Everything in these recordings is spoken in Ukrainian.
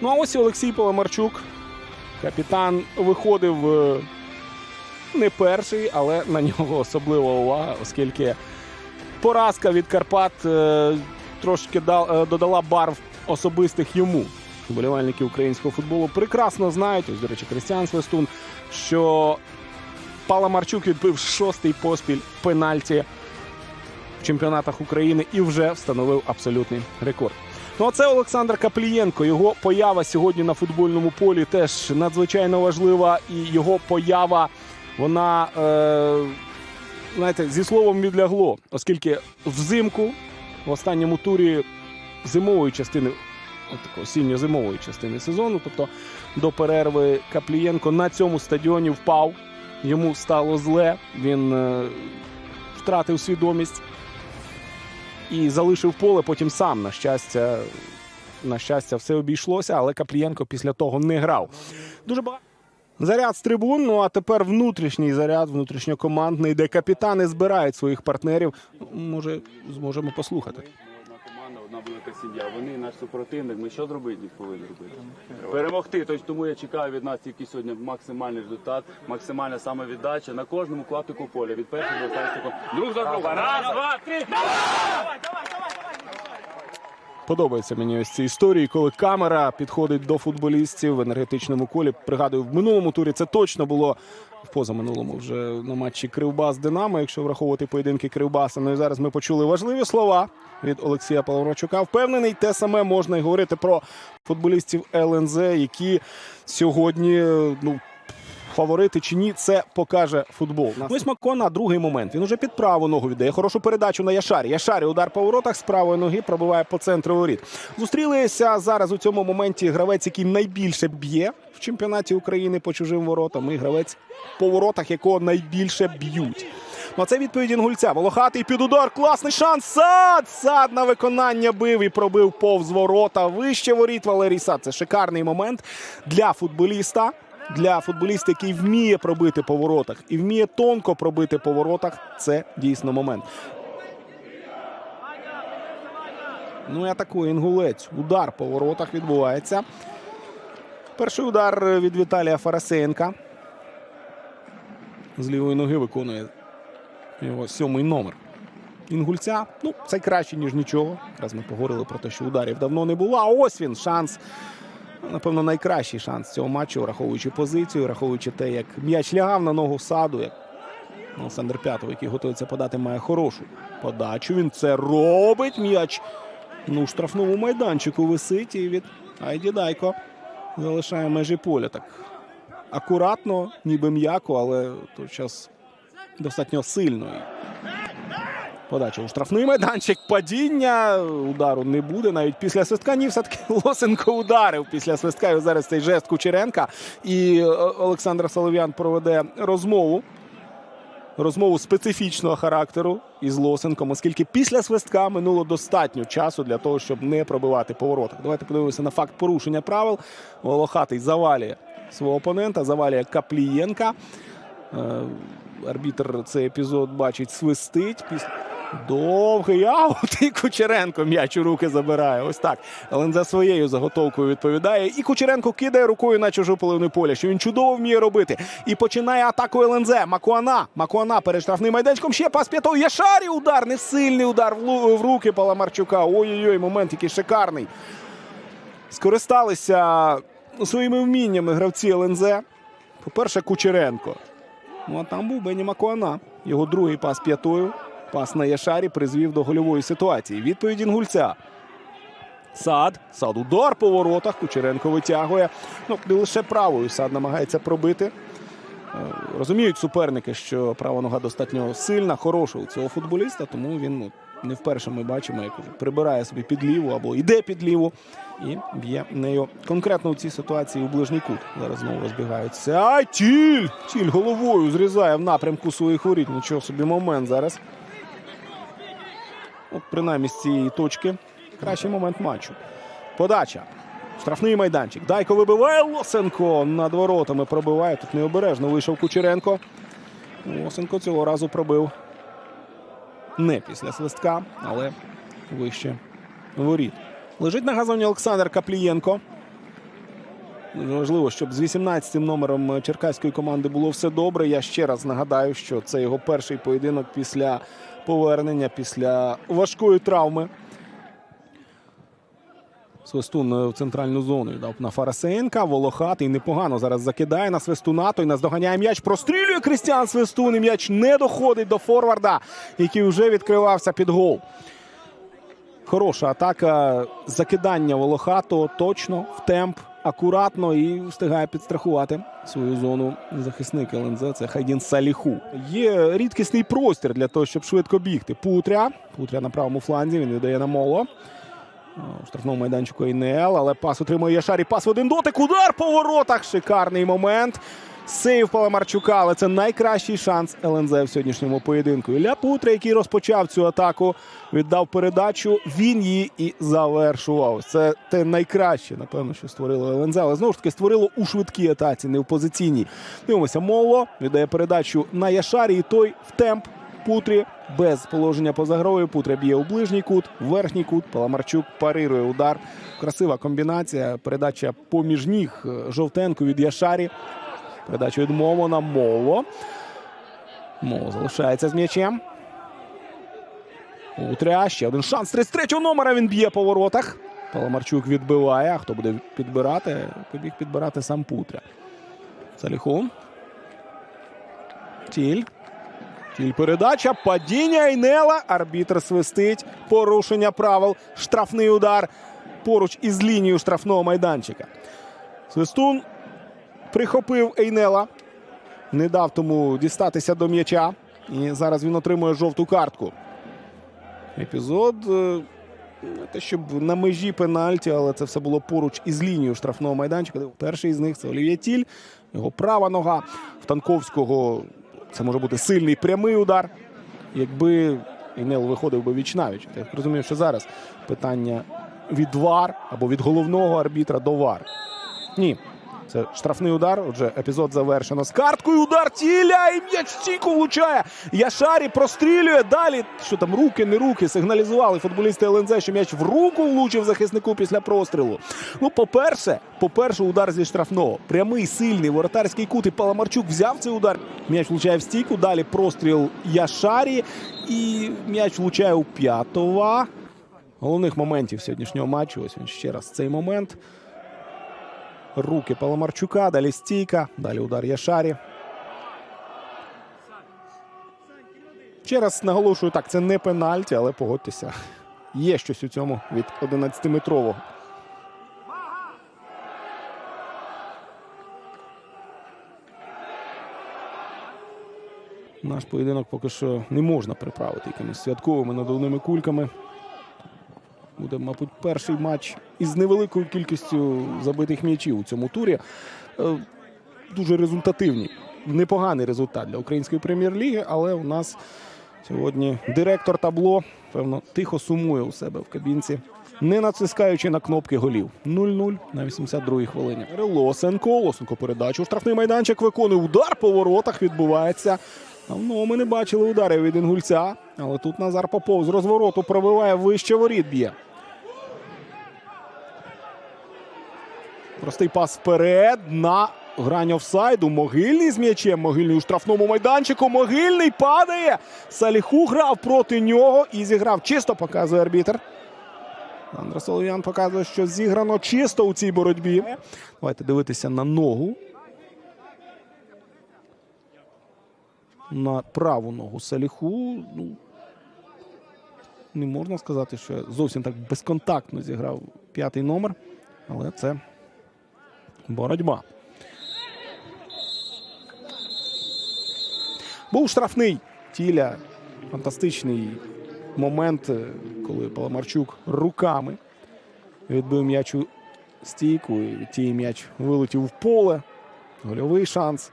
Ну а ось і Олексій Паламарчук. Капітан виходив е, не перший, але на нього особлива увага, оскільки поразка від Карпат е, трошки е, додала барв особистих йому. Вболівальники українського футболу прекрасно знають, ось, до речі, Крістіан Свистун, що Паламарчук відбив шостий поспіль пенальті в чемпіонатах України і вже встановив абсолютний рекорд. Ну, а це Олександр Каплієнко. Його поява сьогодні на футбольному полі теж надзвичайно важлива. І його поява, вона, е, знаєте, зі словом відлягло, оскільки взимку в останньому турі зимової частини, осінньо-зимової частини сезону, тобто до перерви Каплієнко на цьому стадіоні впав. Йому стало зле. Він е, втратив свідомість і залишив поле. Потім сам, на щастя, на щастя, все обійшлося, але Каплієнко після того не грав. Дуже багато. Заряд з трибун. Ну а тепер внутрішній заряд, внутрішньокомандний, де капітани збирають своїх партнерів. Може, зможемо послухати. Одна велика сім'я. Вони наш супротивник. Ми що зробити повинні робити? Перемогти. Тобто тому я чекаю від нас тільки сьогодні максимальний результат, максимальна самовіддача на кожному клаптику поля. Від першого до останнього. Друг за друга. Раз, два, три. Подобаються мені ось ці історії, коли камера підходить до футболістів в енергетичному колі. Пригадую, в минулому турі це точно було в позаминулому вже на матчі Кривбас Динамо, якщо враховувати поєдинки Кривбаса. Ну і зараз ми почули важливі слова від Олексія Павловчука. Впевнений, те саме можна й говорити про футболістів ЛНЗ, які сьогодні ну. Фаворити чи ні, це покаже футбол. Ось Макона, другий момент. Він уже під праву ногу віддає. Хорошу передачу на Яшарі. Яшарі удар по воротах з правої ноги пробиває по центру воріт. Зустрілися зараз у цьому моменті гравець, який найбільше б'є в чемпіонаті України по чужим воротам. І гравець по воротах, якого найбільше б'ють. Ну, а це відповідь Інгульця. Волохатий під удар. Класний шанс. Сад! Сад на виконання бив і пробив повз ворота. Вище воріт Валерій Сад. Це шикарний момент для футболіста. Для футболіста, який вміє пробити по воротах і вміє тонко пробити по воротах, це дійсно момент. Ну і атакує інгулець. Удар по воротах відбувається. Перший удар від Віталія Фарасенка. З лівої ноги виконує його сьомий номер. Інгульця, ну, це краще, ніж нічого. Якраз ми поговорили про те, що ударів давно не було. А ось він шанс. Напевно, найкращий шанс цього матчу, враховуючи позицію, враховуючи те, як м'яч лягав на ногу саду, як Олександр П'ятов, який готується подати, має хорошу подачу. Він це робить. М'яч ну, штрафному майданчику висить і від Айді Дайко залишає межі поля. Так акуратно, ніби м'яко, але той час достатньо сильно. Подача у штрафний майданчик, падіння, удару не буде. Навіть після свистка ні, все-таки Лосенко ударив після свистка. І зараз цей жест Кучеренка. І е, Олександр Солов'ян проведе розмову. Розмову специфічного характеру із Лосенком, оскільки після свистка минуло достатньо часу для того, щоб не пробивати поворотах. Давайте подивимося на факт порушення правил. Волохатий завалює свого опонента, завалює Каплієнка. Е, Арбітр цей епізод бачить, свистить. Довгий аут. І Кучеренко м'яч у руки забирає. Ось так. ЛНЗ своєю заготовкою відповідає. І Кучеренко кидає рукою на чужу половину поля, що він чудово вміє робити. І починає атаку ЛНЗ. Макуана. Макуана перед штрафним майданчиком. Ще пас п'ятого. Яшарі удар. Не сильний удар в, руки Паламарчука. Ой-ой-ой, момент який шикарний. Скористалися своїми вміннями гравці ЛНЗ. По-перше, Кучеренко. Ну а там був Бені Макуана. Його другий пас п'ятою. Пас на Яшарі призвів до гольової ситуації. Відповідь Інгульця. Сад. Сад удар по воротах. Кучеренко витягує. Ну, не лише правою. Сад намагається пробити. Е, Розуміють суперники, що права нога достатньо сильна, хороша у цього футболіста, тому він ну, не вперше ми бачимо, як прибирає собі під ліву або йде під ліву і б'є нею конкретно у цій ситуації у ближній кут. Зараз знову розбігаються. А тіль! Тіль головою зрізає в напрямку своїх воріт. Нічого собі момент зараз. От принаймні з цієї точки кращий момент матчу. Подача. Штрафний майданчик. Дайко вибиває Лосенко над воротами пробиває. Тут необережно вийшов Кучеренко. Лосенко цього разу пробив не після свистка, але вище воріт. Лежить на газоні Олександр Каплієнко. Важливо, щоб з 18-м номером черкаської команди було все добре. Я ще раз нагадаю, що це його перший поєдинок після повернення, після важкої травми. Свистун е, в центральну зону дав на Фарасенка. Волохатий непогано зараз закидає на свистуна. Той наздоганяє м'яч. Прострілює Крістіан Свистун. І м'яч не доходить до форварда, який вже відкривався під гол. Хороша атака. Закидання Волохатого точно в темп, акуратно і встигає підстрахувати свою зону захисник ЛНЗ. Це Хайдін Саліху. Є рідкісний простір для того, щоб швидко бігти. Путря. Путря на правому фланзі. Він віддає на моло. У штрафному майданчику ІНЛ, але пас отримує Яшарі. Пас в один дотик. Удар по воротах. Шикарний момент. Сейв Паламарчука, але це найкращий шанс ЛНЗ в сьогоднішньому поєдинку. Ілля Путра, який розпочав цю атаку, віддав передачу. Він її і завершував. Це те найкраще, напевно, що створило ЛНЗ. Але знову ж таки створило у швидкій атаці, не в позиційній. Дивимося, Моло віддає передачу на Яшарі, і той в темп. Путрі без положення поза грою. Путря б'є у ближній кут, верхній кут. Паламарчук парирує удар. Красива комбінація. Передача поміж ніг е, Жовтенку від Яшарі. Передача від Момо на Моло. Моло залишається з м'ячем. Утря. Ще один шанс. 33-го номера він б'є по воротах. Паламарчук відбиває. А хто буде підбирати? Побіг підбирати сам Путря. Саліхун. Тіль. Тіль передача. Падіння Айнела. Арбітр свистить. Порушення правил. Штрафний удар. Поруч із лінією штрафного майданчика. Свистун прихопив Ейнела. Не дав тому дістатися до м'яча. І зараз він отримує жовту картку. Епізод. е, Не те, щоб на межі пенальті, але це все було поруч із лінією штрафного майданчика. Перший з них це Олів'є Тіль. Його права нога. В Танковського це може бути сильний прямий удар. Якби Інел виходив би віч навіч. Я розумію, що зараз питання від ВАР або від головного арбітра до ВАР. Ні. Це штрафний удар. Отже, епізод завершено з карткою. Удар тіля і м'яч стійку влучає. Яшарі прострілює. Далі що там руки, не руки. Сигналізували футболісти ЛНЗ, що м'яч в руку влучив захиснику після прострілу. Ну, по-перше, по-перше, удар зі штрафного. Прямий, сильний воротарський кут. І Паламарчук взяв цей удар. М'яч влучає в стійку. Далі простріл Яшарі. І м'яч влучає у п'ятова. Головних моментів сьогоднішнього матчу. Ось він ще раз цей момент. Руки Паламарчука, далі стійка, далі удар Яшарі. Ще раз наголошую, так, це не пенальті, але погодьтеся. Є щось у цьому від 11-метрового. Наш поєдинок поки що не можна приправити якимись святковими надувними кульками. Буде, мабуть, перший матч із невеликою кількістю забитих м'ячів у цьому турі. Е, Дуже результативний. Непоганий результат для української прем'єр-ліги, але у нас сьогодні директор табло, певно, тихо сумує у себе в кабінці, не натискаючи на кнопки голів. 0-0 на 82-й хвилині. Лосенко, Лосенко передачу. Штрафний майданчик виконує удар по воротах. Відбувається. Давно ми не бачили ударів від інгульця, але тут Назар Попов з розвороту пробиває вище воріт б'є. Простий пас вперед на грань офсайду. Могильний з м'ячем. Могильний у штрафному майданчику. Могильний падає. Саліху грав проти нього і зіграв. Чисто показує арбітр. Андре Солов'ян показує, що зіграно чисто у цій боротьбі. Давайте дивитися на ногу. На праву ногу Саліху. Ну, не можна сказати, що зовсім так безконтактно зіграв п'ятий номер. Але це боротьба. Був штрафний тіля. Фантастичний момент, е, коли Паламарчук руками відбив м'яч у стійку. І тієї м'яч вилетів в поле. Гольовий шанс.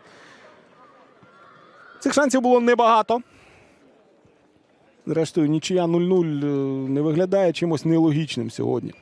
Цих шансів було небагато. Зрештою, нічия 0-0 е, не виглядає чимось нелогічним сьогодні.